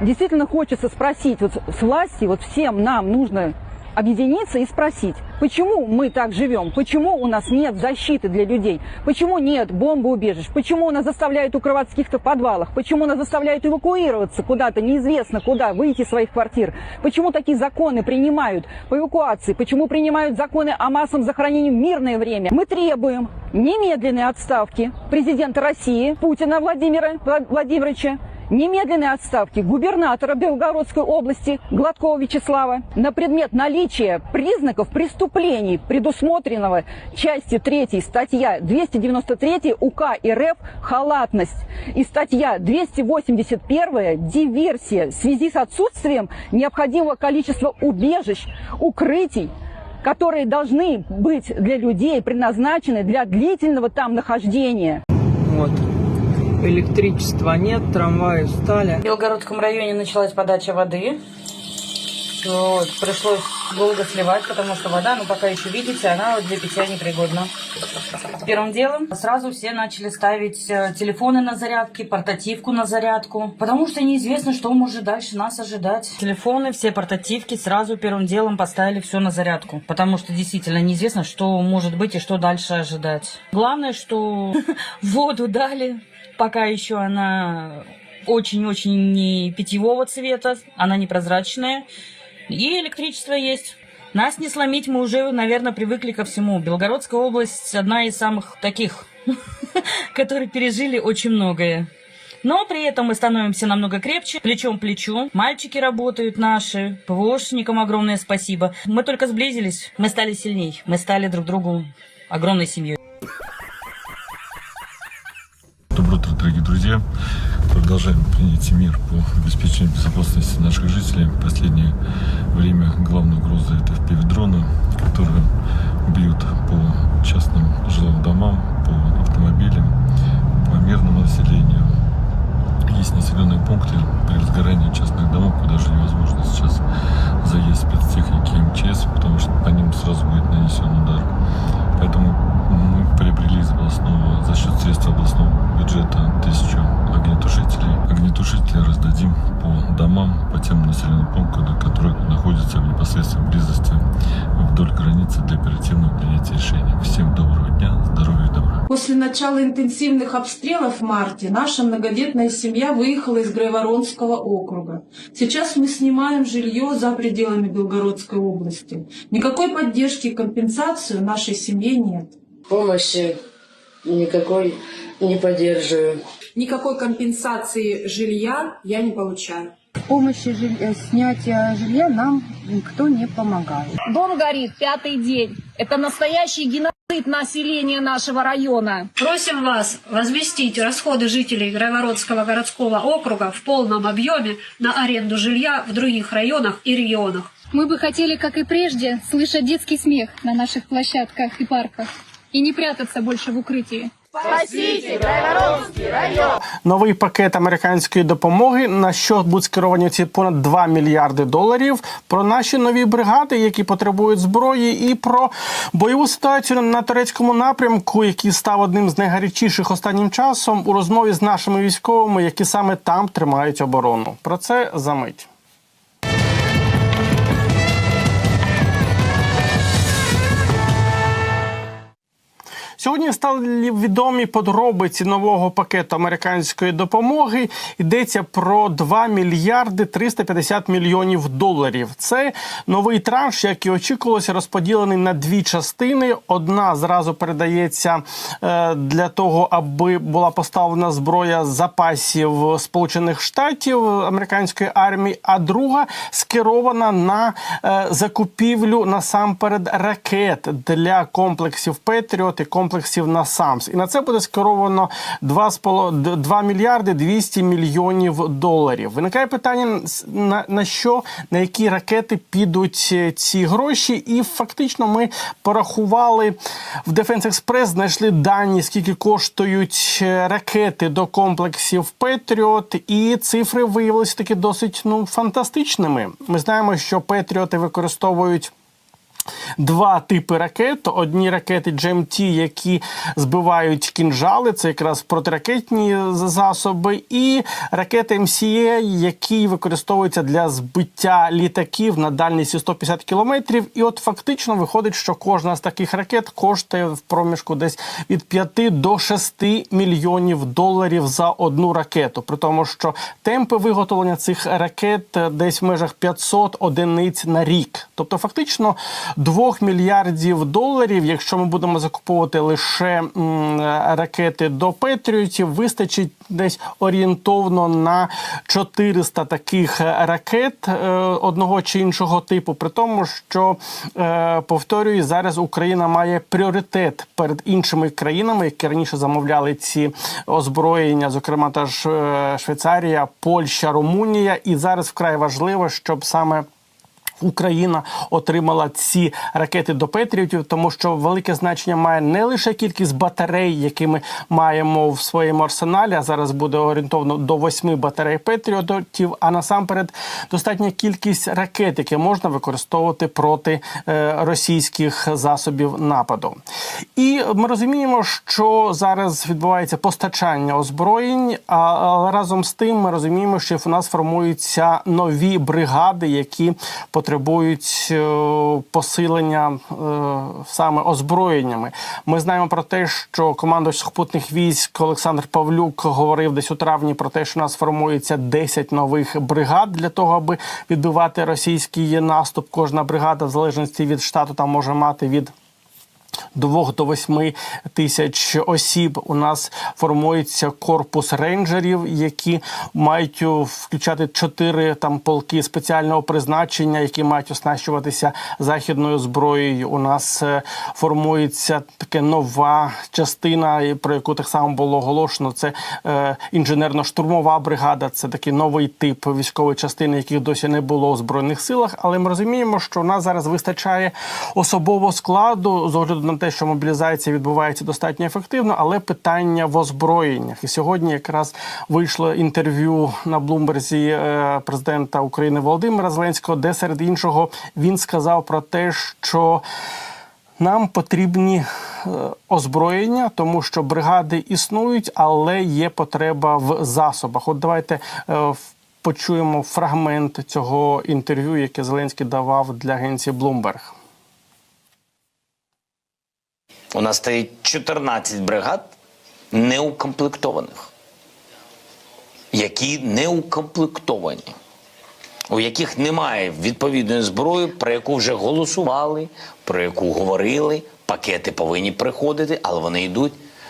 Действительно хочется спросить, вот с власти, вот всем нам нужно объединиться и спросить, почему мы так живем, почему у нас нет защиты для людей, почему нет бомбоубежищ, почему нас заставляют укрываться в каких-то подвалах, почему нас заставляют эвакуироваться куда-то, неизвестно куда, выйти из своих квартир, почему такие законы принимают по эвакуации, почему принимают законы о массовом захоронении в мирное время. Мы требуем немедленной отставки президента России Путина Владимира Вла- Владимировича, немедленной отставки губернатора Белгородской области Гладкова Вячеслава на предмет наличия признаков преступлений, предусмотренного части 3 статья 293 УК РФ «Халатность» и статья 281 «Диверсия» в связи с отсутствием необходимого количества убежищ, укрытий, которые должны быть для людей предназначены для длительного там нахождения. Вот. Электричества нет, трамваи встали. В Белгородском районе началась подача воды. Вот, пришлось долго сливать, потому что вода, ну пока еще видите, она вот для питья непригодна. Первым делом сразу все начали ставить э, телефоны на зарядки, портативку на зарядку, потому что неизвестно, что может дальше нас ожидать. Телефоны, все портативки сразу первым делом поставили все на зарядку, потому что действительно неизвестно, что может быть и что дальше ожидать. Главное, что воду дали, пока еще она очень-очень не питьевого цвета, она непрозрачная. И электричество есть. Нас не сломить, мы уже, наверное, привыкли ко всему. Белгородская область одна из самых таких, которые пережили очень многое. Но при этом мы становимся намного крепче, плечом к плечу. Мальчики работают наши, ПВОшникам огромное спасибо. Мы только сблизились, мы стали сильней, мы стали друг другу огромной семьей. Продолжаем принять мер по обеспечению безопасности наших жителей. В последнее время главная угроза это FPV-дроны, которые бьют по частным жилым домам, по автомобилям, по мирному населению. Есть населенные пункты при разгорании частных домов, куда же невозможно сейчас заезд спецтехники МЧС, потому что по ним сразу будет нанесен удар. Поэтому мы приобрели из областного, за счет средств Огнетушители раздадим по домам, по тем населенным пунктам, которые находятся в непосредственной близости вдоль границы для оперативного принятия решений. Всем доброго дня, здоровья и добра. После начала интенсивных обстрелов в марте наша многодетная семья выехала из Грайворонского округа. Сейчас мы снимаем жилье за пределами Белгородской области. Никакой поддержки и компенсации нашей семье нет. Помощи никакой не поддерживаю. Никакой компенсации жилья я не получаю. помощи жиль- э, снятия жилья нам никто не помогает. Дом горит пятый день. Это настоящий геноцид населения нашего района. Просим вас возместить расходы жителей Грайвородского городского округа в полном объеме на аренду жилья в других районах и регионах. Мы бы хотели, как и прежде, слышать детский смех на наших площадках и парках и не прятаться больше в укрытии. Новий пакет американської допомоги, на що будуть скеровані ці понад 2 мільярди доларів, про наші нові бригади, які потребують зброї, і про бойову ситуацію на турецькому напрямку, який став одним з найгарячіших останнім часом у розмові з нашими військовими, які саме там тримають оборону. Про це за мить. Сьогодні стали відомі подробиці нового пакету американської допомоги. Йдеться про 2 мільярди 350 мільйонів доларів. Це новий транш, як і очікувалося, розподілений на дві частини. Одна зразу передається е, для того, аби була поставлена зброя запасів Сполучених Штатів американської армії, а друга скерована на е, закупівлю насамперед ракет для комплексів Петріот і комплексів НАСАМС. І на це буде скеровано 2, 2 мільярди 200 мільйонів доларів. Виникає питання на, на що, на які ракети підуть е, ці гроші, і фактично ми порахували в Defense Express, знайшли дані, скільки коштують е, ракети до комплексів Петріот, і цифри виявилися таки досить ну фантастичними. Ми знаємо, що Петріоти використовують. Два типи ракет: одні ракети GMT, які збивають кінжали, це якраз протиракетні засоби, і ракети MCA, які використовуються для збиття літаків на дальності 150 кілометрів. І от фактично виходить, що кожна з таких ракет коштує в проміжку десь від 5 до 6 мільйонів доларів за одну ракету. При тому, що темпи виготовлення цих ракет десь в межах 500 одиниць на рік. Тобто, фактично 2 мільярдів доларів, якщо ми будемо закуповувати лише ракети до Петріотів, вистачить десь орієнтовно на 400 таких ракет е, одного чи іншого типу. При тому, що е, повторюю, зараз Україна має пріоритет перед іншими країнами, які раніше замовляли ці озброєння, зокрема та ж е, Швейцарія, Польща, Румунія. І зараз вкрай важливо, щоб саме Україна отримала ці ракети до Петріотів, тому що велике значення має не лише кількість батарей, які ми маємо в своєму арсеналі. А зараз буде орієнтовно до восьми батарей Петріотів, а насамперед достатня кількість ракет, які можна використовувати проти е, російських засобів нападу. І ми розуміємо, що зараз відбувається постачання озброєнь, але разом з тим ми розуміємо, що в нас формуються нові бригади, які потребують е, посилення е, саме озброєннями. Ми знаємо про те, що командувач сухопутних військ Олександр Павлюк говорив десь у травні про те, що у нас формується 10 нових бригад для того, аби відбивати російський наступ. Кожна бригада, в залежності від штату, там може мати від 2 до 8 тисяч осіб у нас формується корпус рейнджерів, які мають включати чотири там полки спеціального призначення, які мають оснащуватися західною зброєю. У нас е, формується така нова частина, про яку так само було оголошено. Це е, інженерно-штурмова бригада. Це такий новий тип військової частини, яких досі не було у збройних силах. Але ми розуміємо, що у нас зараз вистачає особового складу з огляду на те, що мобілізація відбувається достатньо ефективно, але питання в озброєннях. І сьогодні якраз вийшло інтерв'ю на Блумберзі е, президента України Володимира Зеленського, де серед іншого він сказав про те, що нам потрібні е, озброєння, тому що бригади існують, але є потреба в засобах. От давайте е, почуємо фрагмент цього інтерв'ю, яке Зеленський давав для агенції Bloomberg. У нас стоїть 14 бригад неукомплектованих, які неукомплектовані, у яких немає відповідної зброї, про яку вже голосували, про яку говорили. Пакети повинні приходити, але вони йдуть,